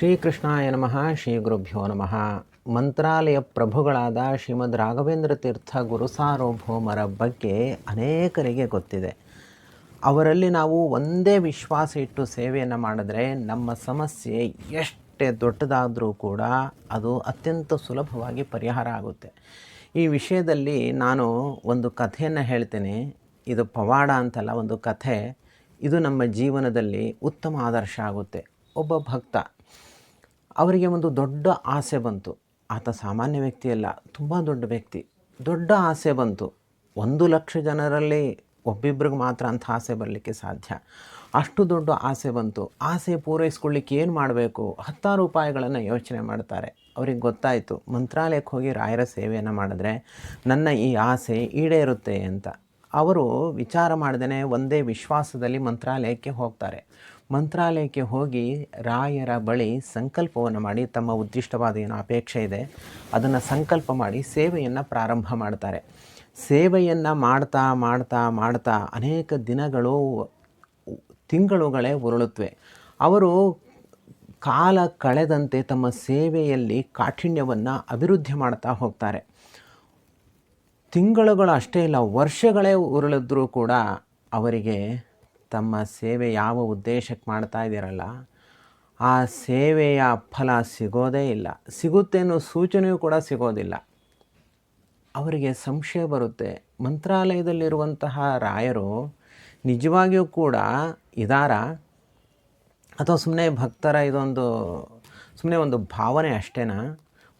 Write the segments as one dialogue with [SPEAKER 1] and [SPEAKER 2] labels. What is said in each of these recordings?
[SPEAKER 1] ಶ್ರೀಕೃಷ್ಣಾಯ ನಮಃ ಶ್ರೀ ಗುರುಭ್ಯೋ ನಮಃ. ಮಂತ್ರಾಲಯ ಪ್ರಭುಗಳಾದ ಶ್ರೀಮದ್ ರಾಘವೇಂದ್ರ ತೀರ್ಥ ಗುರುಸಾರ್ವಭೌಮರ ಬಗ್ಗೆ ಅನೇಕರಿಗೆ ಗೊತ್ತಿದೆ. ಅವರಲ್ಲಿ ನಾವು ಒಂದೇ ವಿಶ್ವಾಸ ಇಟ್ಟು ಸೇವೆಯನ್ನು ಮಾಡಿದ್ರೆ ನಮ್ಮ ಸಮಸ್ಯೆ ಎಷ್ಟೇ ದೊಡ್ಡದಾದರೂ ಕೂಡ ಅದು ಅತ್ಯಂತ ಸುಲಭವಾಗಿ ಪರಿಹಾರ ಆಗುತ್ತೆ. ಈ ವಿಷಯದಲ್ಲಿ ನಾನು ಒಂದು ಕಥೆಯನ್ನು ಹೇಳ್ತೇನೆ. ಇದು ಪವಾಡ ಅಂತಲ್ಲ, ಒಂದು ಕಥೆ. ಇದು ನಮ್ಮ ಜೀವನದಲ್ಲಿ ಉತ್ತಮ ಆದರ್ಶ ಆಗುತ್ತೆ. ಒಬ್ಬ ಭಕ್ತ. ಅವರಿಗೆ ಒಂದು ದೊಡ್ಡ ಆಸೆ ಬಂತು. ಆತ ಸಾಮಾನ್ಯ ವ್ಯಕ್ತಿ ಅಲ್ಲ ತುಂಬ ದೊಡ್ಡ ವ್ಯಕ್ತಿ. ದೊಡ್ಡ ಆಸೆ ಬಂತು. ಒಂದು ಲಕ್ಷ ಜನರಲ್ಲಿ ಒಬ್ಬಿಬ್ರಿಗೆ ಮಾತ್ರ ಅಂಥ ಆಸೆ ಬರಲಿಕ್ಕೆ ಸಾಧ್ಯ. ಅಷ್ಟು ದೊಡ್ಡ ಆಸೆ ಬಂತು. ಆಸೆ ಪೂರೈಸ್ಕೊಳ್ಳಿಕ್ಕೆ ಏನು ಮಾಡಬೇಕು? ಹತ್ತಾರು ಉಪಾಯಗಳನ್ನು ಯೋಚನೆ ಮಾಡ್ತಾರೆ. ಅವ್ರಿಗೆ ಗೊತ್ತಾಯಿತು, ಮಂತ್ರಾಲಯಕ್ಕೆ ಹೋಗಿ ರಾಯರ ಸೇವೆಯನ್ನು ಮಾಡಿದ್ರೆ ನನ್ನ ಈ ಆಸೆ ಈಡೇರುತ್ತೆ ಅಂತ. ಅವರು ವಿಚಾರ ಮಾಡ್ದೇ ಒಂದೇ ವಿಶ್ವಾಸದಲ್ಲಿ ಮಂತ್ರಾಲಯಕ್ಕೆ ಹೋಗ್ತಾರೆ. ಮಂತ್ರಾಲಯಕ್ಕೆ ಹೋಗಿ ರಾಯರ ಬಳಿ ಸಂಕಲ್ಪವನ್ನು ಮಾಡಿ ತಮ್ಮ ಉದ್ದಿಷ್ಟವಾದ ಏನು ಅಪೇಕ್ಷೆ ಇದೆ, ಅದನ್ನು ಸಂಕಲ್ಪ ಮಾಡಿ ಸೇವೆಯನ್ನು ಪ್ರಾರಂಭ ಮಾಡ್ತಾರೆ. ಸೇವೆಯನ್ನು ಮಾಡ್ತಾ ಮಾಡ್ತಾ ಮಾಡ್ತಾ ಅನೇಕ ದಿನಗಳು, ತಿಂಗಳುಗಳೇ ಉರುಳುತ್ತವೆ ಅವರು ಕಾಲ ಕಳೆದಂತೆ ತಮ್ಮ ಸೇವೆಯಲ್ಲಿ ಕಾಠಿಣ್ಯವನ್ನು ಅಭಿವೃದ್ಧಿ ಮಾಡ್ತಾ ಹೋಗ್ತಾರೆ. ತಿಂಗಳುಗಳು ಅಷ್ಟೇ ಇಲ್ಲ, ವರ್ಷಗಳೇ ಉರುಳಿದ್ರೂ ಕೂಡ ಅವರಿಗೆ ತಮ್ಮ ಸೇವೆ ಯಾವ ಉದ್ದೇಶಕ್ಕೆ ಮಾಡ್ತಾ ಇದ್ದೀರಲ್ಲ, ಆ ಸೇವೆಯ ಫಲ ಸಿಗೋದೇ ಇಲ್ಲ. ಸಿಗುತ್ತೆ ಅನ್ನೋ ಸೂಚನೆಯೂ ಕೂಡ ಸಿಗೋದಿಲ್ಲ. ಅವರಿಗೆ ಸಂಶಯ ಬರುತ್ತೆ. ಮಂತ್ರಾಲಯದಲ್ಲಿರುವಂತಹ ರಾಯರು ನಿಜವಾಗಿಯೂ ಕೂಡ ಇದಾರ? ಅಥವಾ ಸುಮ್ಮನೆ ಭಕ್ತರ ಇದೊಂದು ಸುಮ್ಮನೆ ಒಂದು ಭಾವನೆ ಅಷ್ಟೇನಾ?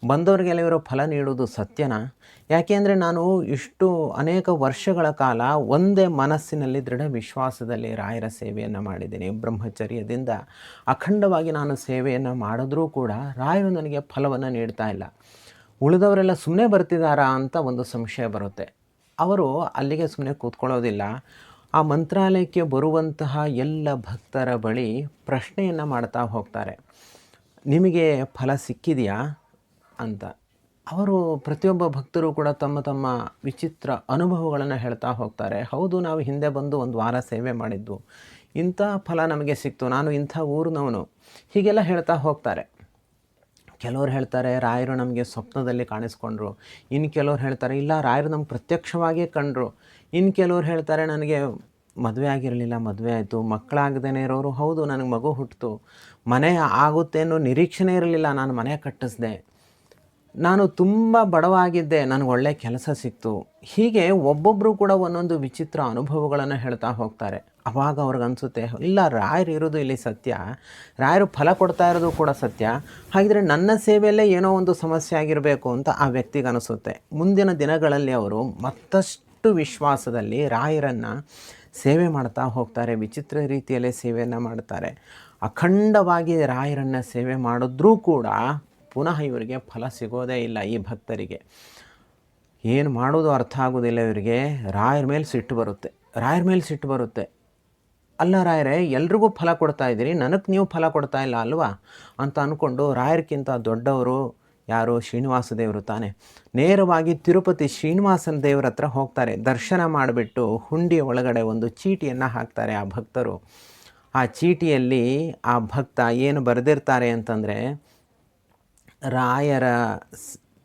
[SPEAKER 1] ಬಂದವರಿಗೆಲ್ಲ ಇರೋ ಫಲ ನೀಡುವುದು ಸತ್ಯನಾ? ಯಾಕೆಂದರೆ ನಾನು ಇಷ್ಟು ಅನೇಕ ವರ್ಷಗಳ ಕಾಲ ಒಂದೇ ಮನಸ್ಸಿನಲ್ಲಿ ದೃಢ ವಿಶ್ವಾಸದಲ್ಲಿ ರಾಯರ ಸೇವೆಯನ್ನು ಮಾಡಿದ್ದೀನಿ. ಬ್ರಹ್ಮಚರ್ಯದಿಂದ ಅಖಂಡವಾಗಿ ನಾನು ಸೇವೆಯನ್ನು ಮಾಡಿದ್ರೂ ಕೂಡ ರಾಯರು ನನಗೆ ಫಲವನ್ನು ನೀಡ್ತಾ ಇಲ್ಲ. ಉಳಿದವರೆಲ್ಲ ಸುಮ್ಮನೆ ಬರ್ತಿದ್ದಾರಾ ಅಂತ ಒಂದು ಸಂಶಯ ಬರುತ್ತೆ. ಅವರು ಅಲ್ಲಿಗೆ ಸುಮ್ಮನೆ ಕೂತ್ಕೊಳ್ಳೋದಿಲ್ಲ. ಆ ಮಂತ್ರಾಲಯಕ್ಕೆ ಬರುವಂತಹ ಎಲ್ಲ ಭಕ್ತರ ಬಳಿ ಪ್ರಶ್ನೆಯನ್ನು ಮಾಡ್ತಾ ಹೋಗ್ತಾರೆ. ನಿಮಗೆ ಫಲ ಸಿಕ್ಕಿದೆಯಾ? ಅಂತ. ಅವರು ಪ್ರತಿಯೊಬ್ಬ ಭಕ್ತರು ಕೂಡ ತಮ್ಮ ತಮ್ಮ ವಿಚಿತ್ರ ಅನುಭವಗಳನ್ನು ಹೇಳ್ತಾ ಹೋಗ್ತಾರೆ. ಹೌದು, ನಾವು ಹಿಂದೆ ಬಂದು ಒಂದು ವಾರ ಸೇವೆ ಮಾಡಿದ್ದು ಇಂಥ ಫಲ ನಮಗೆ ಸಿಕ್ತು. ನಾನು ಇಂಥ ಊರಿನವನು. ಹೀಗೆಲ್ಲ ಹೇಳ್ತಾ ಹೋಗ್ತಾರೆ. ಕೆಲವ್ರು ಹೇಳ್ತಾರೆ, ರಾಯರು ನಮಗೆ ಸ್ವಪ್ನದಲ್ಲಿ ಕಾಣಿಸ್ಕೊಂಡ್ರು. ಇನ್ನು ಕೆಲವ್ರು ಹೇಳ್ತಾರೆ, ಇಲ್ಲ, ರಾಯರು ನಮ್ಗೆ ಪ್ರತ್ಯಕ್ಷವಾಗಿಯೇ ಕಂಡ್ರು. ಇನ್ನು ಕೆಲವ್ರು ಹೇಳ್ತಾರೆ, ನನಗೆ ಮದುವೆ ಆಗಿರಲಿಲ್ಲ, ಮದುವೆ ಆಯಿತು. ಮಕ್ಕಳಾಗದೇ ಇರೋರು, ಹೌದು, ನನಗೆ ಮಗು ಹುಟ್ಟಿತು ಮನೆ ಆಗುತ್ತೆ ಅನ್ನೋ ನಿರೀಕ್ಷಣೆ ಇರಲಿಲ್ಲ. ನಾನು ಮನೆ ಕಟ್ಟಿಸ್ದೆ. ನಾನು ತುಂಬ ಬಡವಾಗಿದ್ದೆ, ನನಗೆ ಒಳ್ಳೆ ಕೆಲಸ ಸಿಕ್ತು. ಹೀಗೆ ಒಬ್ಬೊಬ್ಬರು ಕೂಡ ಒಂದೊಂದು ವಿಚಿತ್ರ ಅನುಭವಗಳನ್ನು ಹೇಳ್ತಾ ಹೋಗ್ತಾರೆ. ಅವಾಗ ಅವ್ರಿಗೆ ಅನಿಸುತ್ತೆ, ಇಲ್ಲ, ರಾಯರು ಇರೋದು ಇಲ್ಲಿ ಸತ್ಯ. ರಾಯರು ಫಲ ಕೊಡ್ತಾ ಇರೋದು ಕೂಡ ಸತ್ಯ. ಹಾಗಿದ್ರೆ ನನ್ನ ಸೇವೆಯಲ್ಲೇ ಏನೋ ಒಂದು ಸಮಸ್ಯೆ ಆಗಿರಬೇಕು ಅಂತ ಆ ವ್ಯಕ್ತಿಗೆ ಅನಿಸುತ್ತೆ. ಮುಂದಿನ ದಿನಗಳಲ್ಲಿ ಅವರು ಮತ್ತಷ್ಟು ವಿಶ್ವಾಸದಲ್ಲಿ ರಾಯರನ್ನು ಸೇವೆ ಮಾಡ್ತಾ ಹೋಗ್ತಾರೆ, ವಿಚಿತ್ರ ರೀತಿಯಲ್ಲೇ ಸೇವೆಯನ್ನು ಮಾಡ್ತಾರೆ. ಅಖಂಡವಾಗಿ ರಾಯರನ್ನು ಸೇವೆ ಮಾಡಿದ್ರೂ ಕೂಡ ಪುನಃ ಇವರಿಗೆ ಫಲ ಸಿಗೋದೇ ಇಲ್ಲ ಈ ಭಕ್ತರಿಗೆ. ಏನು ಮಾಡೋದು ಅರ್ಥ ಆಗೋದಿಲ್ಲ ಇವರಿಗೆ. ರಾಯರ ಮೇಲೆ ಸಿಟ್ಟು ಬರುತ್ತೆ. ರಾಯರ ಮೇಲೆ ಸಿಟ್ಟು ಬರುತ್ತೆ. ಅಲ್ಲ ರಾಯರೇ, ಎಲ್ರಿಗೂ ಫಲ ಕೊಡ್ತಾ ಇದ್ದೀರಿ. ನನಗೆ ನೀವು ಫಲ ಕೊಡ್ತಾ ಇಲ್ಲ ಅಲ್ವಾ? ಅಂತ ಅಂದ್ಕೊಂಡು ರಾಯರ್ಕಿಂತ ದೊಡ್ಡವರು ಯಾರು? ಶ್ರೀನಿವಾಸ ದೇವರು ತಾನೆ. ನೇರವಾಗಿ ತಿರುಪತಿ ಶ್ರೀನಿವಾಸನ ದೇವರ ಹತ್ರ ಹೋಗ್ತಾರೆ. ದರ್ಶನ ಮಾಡಿಬಿಟ್ಟು ಹುಂಡಿಯ ಒಳಗಡೆ ಒಂದು ಚೀಟಿಯನ್ನು ಹಾಕ್ತಾರೆ ಆ ಭಕ್ತರು. ಆ ಚೀಟಿಯಲ್ಲಿ ಆ ಭಕ್ತ ಏನು ಬರೆದಿರ್ತಾರೆ ಅಂತಂದರೆ ರಾಯರ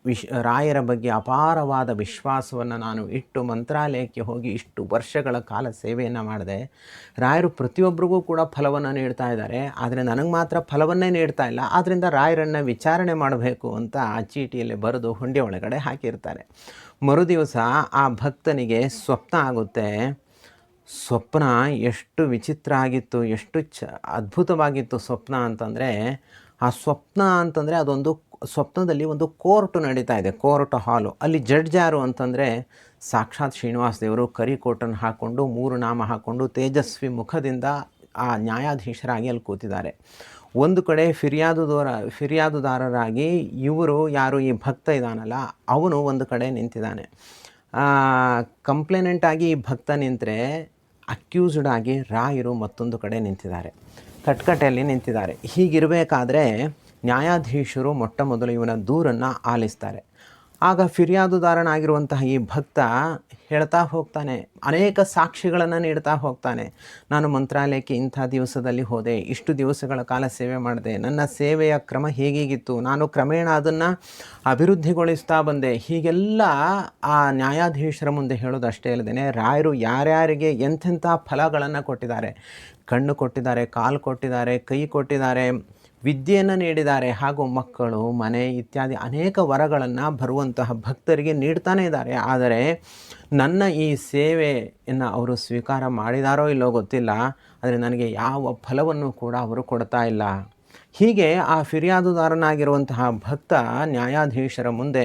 [SPEAKER 1] ವಿಶ್, ರಾಯರ ಬಗ್ಗೆ ಅಪಾರವಾದ ವಿಶ್ವಾಸವನ್ನು ನಾನು ಇಟ್ಟು ಮಂತ್ರಾಲಯಕ್ಕೆ ಹೋಗಿ ಇಷ್ಟು ವರ್ಷಗಳ ಕಾಲ ಸೇವೆಯನ್ನು ಮಾಡಿದೆ. ರಾಯರು ಪ್ರತಿಯೊಬ್ಬರಿಗೂ ಕೂಡ ಫಲವನ್ನು ನೀಡ್ತಾ ಇದ್ದಾರೆ. ಆದರೆ ನನಗೆ ಮಾತ್ರ ಫಲವನ್ನೇ ನೀಡ್ತಾ ಇಲ್ಲ. ಆದ್ದರಿಂದ ರಾಯರನ್ನು ವಿಚಾರಣೆ ಮಾಡಬೇಕು ಅಂತ ಆ ಚೀಟಿಯಲ್ಲಿ ಬರೆದು ಹುಂಡಿ ಒಳಗಡೆ ಹಾಕಿರ್ತಾರೆ. ಮರುದಿವಸ ಆ ಭಕ್ತನಿಗೆ ಸ್ವಪ್ನ ಆಗುತ್ತೆ. ಸ್ವಪ್ನ ಎಷ್ಟು ವಿಚಿತ್ರ ಆಗಿತ್ತು, ಎಷ್ಟು ಚ, ಅದ್ಭುತವಾಗಿತ್ತು ಸ್ವಪ್ನ ಅಂತಂದರೆ, ಆ ಸ್ವಪ್ನ ಅಂತಂದರೆ ಅದೊಂದು ಸ್ವಪ್ನದಲ್ಲಿ ಒಂದು ಕೋರ್ಟ್ ನಡೀತಾ ಇದೆ, ಕೋರ್ಟ್ ಹಾಲು. ಅಲ್ಲಿ ಜಡ್ಜ್ ಯಾರು ಅಂತಂದರೆ ಸಾಕ್ಷಾತ್ ಶ್ರೀನಿವಾಸ ದೇವರು ಕರಿ ಕೋಟನ್ನು ಹಾಕ್ಕೊಂಡು ಮೂರು ನಾಮ ಹಾಕ್ಕೊಂಡು ತೇಜಸ್ವಿ ಮುಖದಿಂದ ಆ ನ್ಯಾಯಾಧೀಶರಾಗಿ ಅಲ್ಲಿ ಕೂತಿದ್ದಾರೆ. ಒಂದು ಕಡೆ ಫಿರ್ಯಾದುದೋರ ಫಿರ್ಯಾದುದಾರರಾಗಿ ಇವರು ಯಾರು ಈ ಭಕ್ತ ಇದ್ದಾನಲ್ಲ ಅವನು ಒಂದು ಕಡೆ ನಿಂತಿದ್ದಾನೆ. ಕಂಪ್ಲೇನೆಂಟಾಗಿ ಈ ಭಕ್ತ ನಿಂತರೆ ಅಕ್ಯೂಸ್ಡ್ ಆಗಿ ರಾಯರು ಮತ್ತೊಂದು ಕಡೆ ನಿಂತಿದ್ದಾರೆ. ಕಟ್ಕಟೆಯಲ್ಲಿ ನಿಂತಿದ್ದಾರೆ. ಹೀಗಿರಬೇಕಾದ್ರೆ ನ್ಯಾಯಾಧೀಶರು ಮೊಟ್ಟ ಮೊದಲು ಇವನ ದೂರನ್ನು ಆಲಿಸ್ತಾರೆ. ಆಗ ಫಿರ್ಯಾದುದಾರನಾಗಿರುವಂತಹ ಈ ಭಕ್ತ ಹೇಳ್ತಾ ಹೋಗ್ತಾನೆ. ಅನೇಕ ಸಾಕ್ಷಿಗಳನ್ನು ನೀಡ್ತಾ ಹೋಗ್ತಾನೆ. ನಾನು ಮಂತ್ರಾಲಯಕ್ಕೆ ಇಂಥ ದಿವಸದಲ್ಲಿ ಹೋದೆ, ಇಷ್ಟು ದಿವಸಗಳ ಕಾಲ ಸೇವೆ ಮಾಡಿದೆ, ನನ್ನ ಸೇವೆಯ ಕ್ರಮ ಹೇಗೀಗಿತ್ತು, ನಾನು ಕ್ರಮೇಣ ಅದನ್ನು ಅಭಿವೃದ್ಧಿಗೊಳಿಸ್ತಾ ಬಂದೆ. ಹೀಗೆಲ್ಲ ಆ ನ್ಯಾಯಾಧೀಶರ ಮುಂದೆ ಹೇಳೋದು ಅಷ್ಟೇ ಅಲ್ಲದೆ ರಾಯರು ಯಾರ್ಯಾರಿಗೆ ಎಂಥೆಂಥ ಫಲಗಳನ್ನು ಕೊಟ್ಟಿದ್ದಾರೆ. ಕಣ್ಣು ಕೊಟ್ಟಿದ್ದಾರೆ, ಕಾಲು ಕೊಟ್ಟಿದ್ದಾರೆ, ಕೈ ಕೊಟ್ಟಿದ್ದಾರೆ ವಿದ್ಯೆಯನ್ನು ನೀಡಿದ್ದಾರೆ ಹಾಗೂ ಮಕ್ಕಳು, ಮನೆ ಇತ್ಯಾದಿ ಅನೇಕ ವರಗಳನ್ನು ಬರುವಂತಹ ಭಕ್ತರಿಗೆ ನೀಡ್ತಾನೇ ಇದ್ದಾರೆ. ಆದರೆ ನನ್ನ ಈ ಸೇವೆಯನ್ನು ಅವರು ಸ್ವೀಕಾರ ಮಾಡಿದಾರೋ ಇಲ್ಲೋ ಗೊತ್ತಿಲ್ಲ. ಆದರೆ ನನಗೆ ಯಾವ ಫಲವನ್ನು ಕೂಡ ಅವರು ಕೊಡ್ತಾ ಇಲ್ಲ. ಹೀಗೆ ಆ ಫಿರ್ಯಾದುದಾರನಾಗಿರುವಂತಹ ಭಕ್ತ ನ್ಯಾಯಾಧೀಶರ ಮುಂದೆ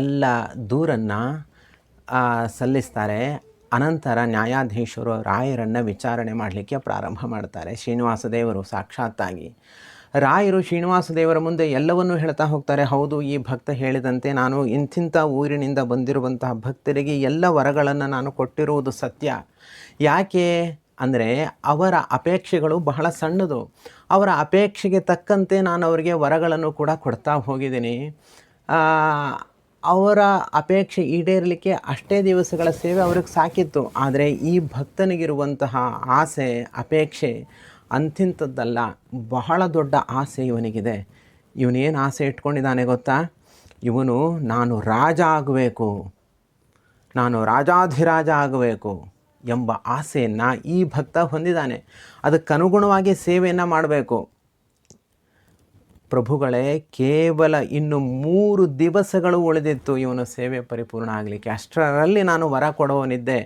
[SPEAKER 1] ಎಲ್ಲ ದೂರನ್ನು ಸಲ್ಲಿಸ್ತಾರೆ. ಅನಂತರ ನ್ಯಾಯಾಧೀಶರು ರಾಯರನ್ನು ವಿಚಾರಣೆ ಮಾಡಲಿಕ್ಕೆ ಪ್ರಾರಂಭ ಮಾಡ್ತಾರೆ ಶ್ರೀನಿವಾಸ ದೇವರು ಸಾಕ್ಷಾತ್ತಾಗಿ. ರಾಯರು ಶ್ರೀನಿವಾಸ ದೇವರ ಮುಂದೆ ಎಲ್ಲವನ್ನೂ ಹೇಳ್ತಾ ಹೋಗ್ತಾರೆ. ಹೌದು, ಈ ಭಕ್ತ ಹೇಳಿದಂತೆ ನಾನು ಇಂತಿಂಥ ಊರಿನಿಂದ ಬಂದಿರುವಂತಹ ಭಕ್ತರಿಗೆ ಎಲ್ಲ ವರಗಳನ್ನು ನಾನು ಕೊಟ್ಟಿರುವುದು ಸತ್ಯ. ಯಾಕೆ ಅಂದರೆ ಅವರ ಅಪೇಕ್ಷೆಗಳು ಬಹಳ ಸಣ್ಣದು. ಅವರ ಅಪೇಕ್ಷೆಗೆ ತಕ್ಕಂತೆ ನಾನು ಅವರಿಗೆ ವರಗಳನ್ನು ಕೂಡ ಕೊಡ್ತಾ ಹೋಗಿದ್ದೀನಿ. ಅವರ ಅಪೇಕ್ಷೆ ಈಡೇರಲಿಕ್ಕೆ ಅಷ್ಟೇ ದಿವಸಗಳ ಸೇವೆ ಅವ್ರಿಗೆ ಸಾಕಿತ್ತು. ಆದರೆ ಈ ಭಕ್ತನಿಗಿರುವಂತಹ ಆಸೆ, ಅಪೇಕ್ಷೆ ಅಂಥಿಂಥದ್ದಲ್ಲ ಬಹಳ ದೊಡ್ಡ ಆಸೆ ಇವನಿಗಿದೆ. ಇವನೇನು ಆಸೆ ಇಟ್ಕೊಂಡಿದ್ದಾನೆ ಗೊತ್ತಾ? ಇವನು, ನಾನು ರಾಜ ಆಗಬೇಕು. ನಾನು ರಾಜಾಧಿರಾಜ ಆಗಬೇಕು ಎಂಬ ಆಸೆಯನ್ನು ಈ ಭಕ್ತ ಹೊಂದಿದ್ದಾನೆ. ಅದಕ್ಕನುಗುಣವಾಗಿ ಸೇವೆಯನ್ನು ಮಾಡಬೇಕು. ಪ್ರಭುಗಳೇ, ಕೇವಲ ಇನ್ನು ಮೂರು ದಿವಸಗಳು ಉಳಿದಿತ್ತು. ಇವನು ಸೇವೆ ಪರಿಪೂರ್ಣ ಆಗಲಿಕ್ಕೆ. ಅಷ್ಟರಲ್ಲಿ ನಾನು ವರ ಕೊಡುವವನಿದ್ದೆ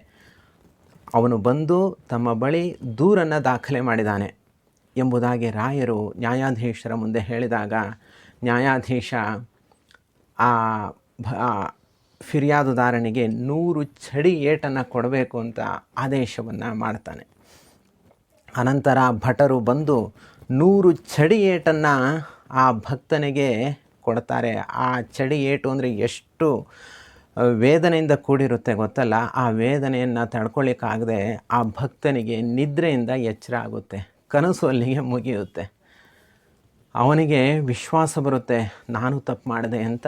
[SPEAKER 1] ಅವನು ಬಂದು ತಮ್ಮ ಬಳಿ ದೂರನ್ನು ದಾಖಲೆ ಮಾಡಿದಾನೆ ಎಂಬುದಾಗಿ ರಾಯರು ನ್ಯಾಯಾಧೀಶರ ಮುಂದೆ ಹೇಳಿದಾಗ, ನ್ಯಾಯಾಧೀಶ, ಆ ಭ ಫಿರ್ಯಾದುದಾರನಿಗೆ ನೂರು ಚಡಿ ಏಟನ್ನು ಕೊಡಬೇಕು ಅಂತ ಆದೇಶವನ್ನು ಮಾಡ್ತಾನೆ. ಅನಂತರ ಭಟರು ಬಂದು ನೂರು ಚಡಿ ಏಟನ್ನು ಆ ಭಕ್ತನಿಗೆ ಕೊಡ್ತಾರೆ. ಆ ಚಡಿ ಏಟು ಅಂದರೆ ಎಷ್ಟು ವೇದನೆಯಿಂದ ಕೂಡಿರುತ್ತೆ ಗೊತ್ತಲ್ಲ? ಆ ವೇದನೆಯನ್ನು ತಡ್ಕೊಳ್ಳಿಕ್ಕಾಗದೆ ಆ ಭಕ್ತನಿಗೆ ನಿದ್ರೆಯಿಂದ ಎಚ್ಚರ ಆಗುತ್ತೆ. ಕನಸು ಅಲ್ಲಿಗೆ ಮುಗಿಯುತ್ತೆ. ಅವನಿಗೆ ವಿಶ್ವಾಸ ಬರುತ್ತೆ. ನಾನು ತಪ್ಪು ಮಾಡಿದೆ ಅಂತ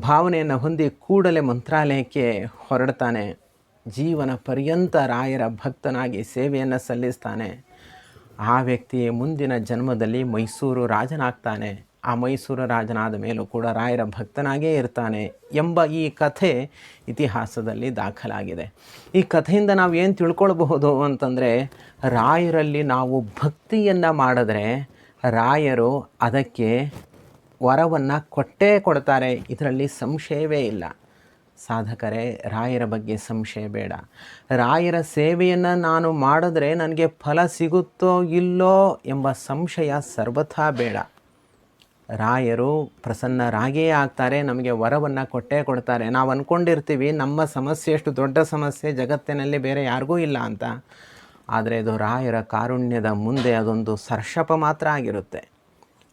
[SPEAKER 1] ಭಾವನೆಯನ್ನು ಹೊಂದಿ ಕೂಡಲೇ ಮಂತ್ರಾಲಯಕ್ಕೆ ಹೊರಡ್ತಾನೆ. ಜೀವನ ಪರ್ಯಂತ ರಾಯರ ಭಕ್ತನಾಗಿ ಸೇವೆಯನ್ನು ಸಲ್ಲಿಸ್ತಾನೆ. ಆ ವ್ಯಕ್ತಿ ಮುಂದಿನ ಜನ್ಮದಲ್ಲಿ ಮೈಸೂರು ರಾಜನಾಗ್ತಾನೆ. ಆ ಮೈಸೂರು ರಾಜನಾದ ಮೇಲೂ ಕೂಡ ರಾಯರ ಭಕ್ತನಾಗೇ ಇರ್ತಾನೆ ಎಂಬ ಈ ಕಥೆ ಇತಿಹಾಸದಲ್ಲಿ ದಾಖಲಾಗಿದೆ. ಈ ಕಥೆಯಿಂದ ನಾವು ಏನು ತಿಳ್ಕೊಳ್ಬಹುದು ಅಂತಂದರೆ, ರಾಯರಲ್ಲಿ ನಾವು ಭಕ್ತಿಯನ್ನು ಮಾಡಿದ್ರೆ ರಾಯರು ಅದಕ್ಕೆ ವರವನ್ನು ಕೊಟ್ಟೇ ಕೊಡ್ತಾರೆ. ಇದರಲ್ಲಿ ಸಂಶಯವೇ ಇಲ್ಲ. ಸಾಧಕರೇ, ರಾಯರ ಬಗ್ಗೆ ಸಂಶಯ ಬೇಡ. ರಾಯರ ಸೇವೆಯನ್ನು ನಾನು ಮಾಡಿದ್ರೆ ನನಗೆ ಫಲ ಸಿಗುತ್ತೋ ಇಲ್ಲೋ ಎಂಬ ಸಂಶಯ ಸರ್ವಥಾ ಬೇಡ. ರಾಯರು ಪ್ರಸನ್ನರಾಗಿಯೇ ಆಗ್ತಾರೆ, ನಮಗೆ ವರವನ್ನು ಕೊಟ್ಟೇ ಕೊಡ್ತಾರೆ. ನಾವು ಅಂದ್ಕೊಂಡಿರ್ತೀವಿ ನಮ್ಮ ಸಮಸ್ಯೆ ಎಷ್ಟು ದೊಡ್ಡ ಸಮಸ್ಯೆ, ಜಗತ್ತಿನಲ್ಲಿ ಬೇರೆ ಯಾರಿಗೂ ಇಲ್ಲ ಅಂತ. ಆದರೆ ಇದು ರಾಯರ ಕಾರುಣ್ಯದ ಮುಂದೆ ಅದೊಂದು ಸರ್ಷಪ ಮಾತ್ರ ಆಗಿರುತ್ತೆ.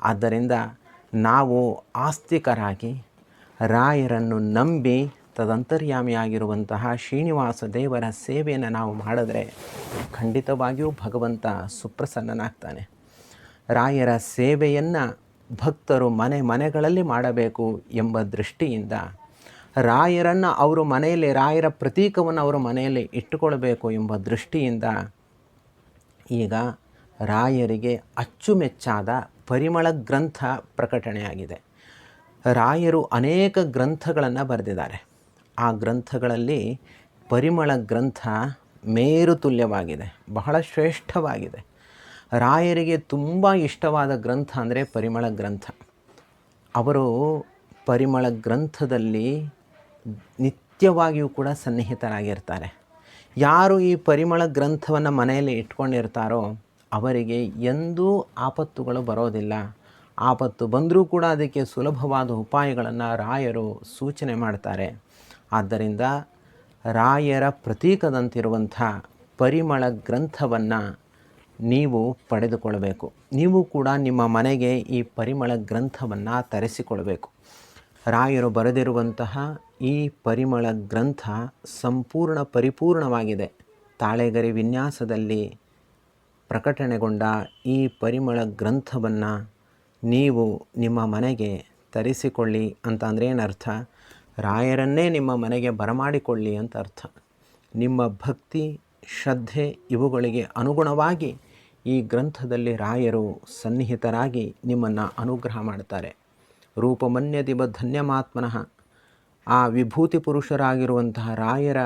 [SPEAKER 1] ಆದ್ದರಿಂದ ನಾವು ಆಸ್ತಿಕರಾಗಿ ರಾಯರನ್ನು ನಂಬಿ ತದಂತರ್ಯಾಮಿಯಾಗಿರುವಂತಹ ಶ್ರೀನಿವಾಸ ದೇವರ ಸೇವೆಯನ್ನು ನಾವು ಮಾಡಿದ್ರೆ ಖಂಡಿತವಾಗಿಯೂ ಭಗವಂತ ಸುಪ್ರಸನ್ನನಾಗ್ತಾನೆ. ರಾಯರ ಸೇವೆಯನ್ನು ಭಕ್ತರು ಮನೆ ಮನೆಗಳಲ್ಲಿ ಮಾಡಬೇಕು ಎಂಬ ದೃಷ್ಟಿಯಿಂದ ರಾಯರನ್ನು ಅವರು ಮನೆಯಲ್ಲಿ, ರಾಯರ ಪ್ರತೀಕವನ್ನು ಅವರು ಮನೆಯಲ್ಲಿ ಇಟ್ಟುಕೊಳ್ಬೇಕು ಎಂಬ ದೃಷ್ಟಿಯಿಂದ ಈಗ ರಾಯರಿಗೆ ಅಚ್ಚುಮೆಚ್ಚಾದ ಪರಿಮಳ ಗ್ರಂಥ ಪ್ರಕಟಣೆಯಾಗಿದೆ. ರಾಯರು ಅನೇಕ ಗ್ರಂಥಗಳನ್ನು ಬರೆದಿದ್ದಾರೆ. ಆ ಗ್ರಂಥಗಳಲ್ಲಿ ಪರಿಮಳ ಗ್ರಂಥ ಮೇರು ತುಲ್ಯವಾಗಿದೆ, ಬಹಳ ಶ್ರೇಷ್ಠವಾಗಿದೆ. ರಾಯರಿಗೆ ತುಂಬ ಇಷ್ಟವಾದ ಗ್ರಂಥ ಅಂದರೆ ಪರಿಮಳ ಗ್ರಂಥ. ಅವರು ಪರಿಮಳ ಗ್ರಂಥದಲ್ಲಿ ನಿತ್ಯವಾಗಿಯೂ ಕೂಡ ಸನ್ನಿಹಿತರಾಗಿರ್ತಾರೆ. ಯಾರು ಈ ಪರಿಮಳ ಗ್ರಂಥವನ್ನು ಮನೆಯಲ್ಲಿ ಇಟ್ಕೊಂಡಿರ್ತಾರೋ ಅವರಿಗೆ ಎಂದೂ ಆಪತ್ತುಗಳು ಬರೋದಿಲ್ಲ. ಆಪತ್ತು ಬಂದರೂ ಕೂಡ ಅದಕ್ಕೆ ಸುಲಭವಾದ ಉಪಾಯಗಳನ್ನು ರಾಯರು ಸೂಚನೆ ಮಾಡ್ತಾರೆ. ಆದ್ದರಿಂದ ರಾಯರ ಪ್ರತೀಕದಂತಿರುವಂಥ ಪರಿಮಳ ಗ್ರಂಥವನ್ನು ನೀವು ಪಡೆದುಕೊಳ್ಳಬೇಕು. ನೀವು ಕೂಡ ನಿಮ್ಮ ಮನೆಗೆ ಈ ಪರಿಮಳ ಗ್ರಂಥವನ್ನು ತರಿಸಿಕೊಳ್ಬೇಕು. ರಾಯರು ಬರೆದಿರುವಂತಹ ಈ ಪರಿಮಳ ಗ್ರಂಥ ಸಂಪೂರ್ಣ ಪರಿಪೂರ್ಣವಾಗಿದೆ. ತಾಳೆಗರಿ ವಿನ್ಯಾಸದಲ್ಲಿ ಪ್ರಕಟಣೆಗೊಂಡ ಈ ಪರಿಮಳ ಗ್ರಂಥವನ್ನು ನೀವು ನಿಮ್ಮ ಮನೆಗೆ ತರಿಸಿಕೊಳ್ಳಿ ಅಂತ ಅಂದರೆ ಏನರ್ಥ? ರಾಯರನ್ನೇ ನಿಮ್ಮ ಮನೆಗೆ ಬರಮಾಡಿಕೊಳ್ಳಿ ಅಂತ ಅರ್ಥ. ನಿಮ್ಮ ಭಕ್ತಿ, ಶ್ರದ್ಧೆ ಇವುಗಳಿಗೆ ಅನುಗುಣವಾಗಿ ಈ ಗ್ರಂಥದಲ್ಲಿ ರಾಯರು ಸನ್ನಿಹಿತರಾಗಿ ನಿಮ್ಮನ್ನು ಅನುಗ್ರಹ ಮಾಡ್ತಾರೆ. ರೂಪಮನ್ಯದಿವ ಧನ್ಯಮಾತ್ಮನಃ. ಆ ವಿಭೂತಿ ಪುರುಷರಾಗಿರುವಂತಹ ರಾಯರ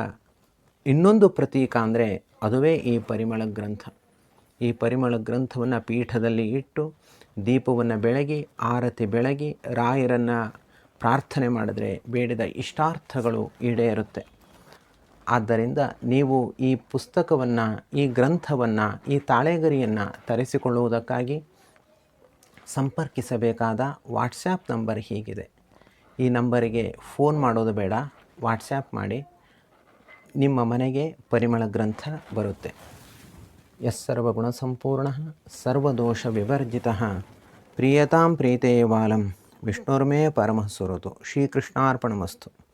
[SPEAKER 1] ಇನ್ನೊಂದು ಪ್ರತೀಕ ಅಂದರೆ ಅದುವೇ ಈ ಪರಿಮಳ ಗ್ರಂಥ. ಈ ಪರಿಮಳ ಗ್ರಂಥವನ್ನು ಪೀಠದಲ್ಲಿ ಇಟ್ಟು ದೀಪವನ್ನು ಬೆಳಗಿ, ಆರತಿ ಬೆಳಗಿ ರಾಯರನ್ನು ಪ್ರಾರ್ಥನೆ ಮಾಡಿದರೆ ಬೇಡಿದ ಇಷ್ಟಾರ್ಥಗಳು ಈಡೇರುತ್ತೆ. ಆದ್ದರಿಂದ ನೀವು ಈ ಪುಸ್ತಕವನ್ನು, ಈ ಗ್ರಂಥವನ್ನು, ಈ ತಾಳೆಗರಿಯನ್ನು ತರಿಸಿಕೊಳ್ಳುವುದಕ್ಕಾಗಿ ಸಂಪರ್ಕಿಸಬೇಕಾದ ವಾಟ್ಸ್ಯಾಪ್ ನಂಬರ್ ಹೀಗಿದೆ. ಈ ನಂಬರಿಗೆ ಫೋನ್ ಮಾಡೋದು ಬೇಡ, ವಾಟ್ಸ್ಯಾಪ್ ಮಾಡಿ. ನಿಮ್ಮ ಮನೆಗೆ ಪರಿಮಳ ಗ್ರಂಥ ಬರುತ್ತೆ. ಎಸ್ ಸರ್ವಗುಣಸಂಪೂರ್ಣ ಸರ್ವದೋಷ ವಿವರ್ಜಿತ. ಪ್ರಿಯತಾಂ ಪ್ರೀತೆಯ ವಾಲಂ. ವಿಷ್ಣುರ್ಮೇ ಪರಮಃ ಶ್ರೀಕೃಷ್ಣಾರ್ಪಣಮಸ್ತು.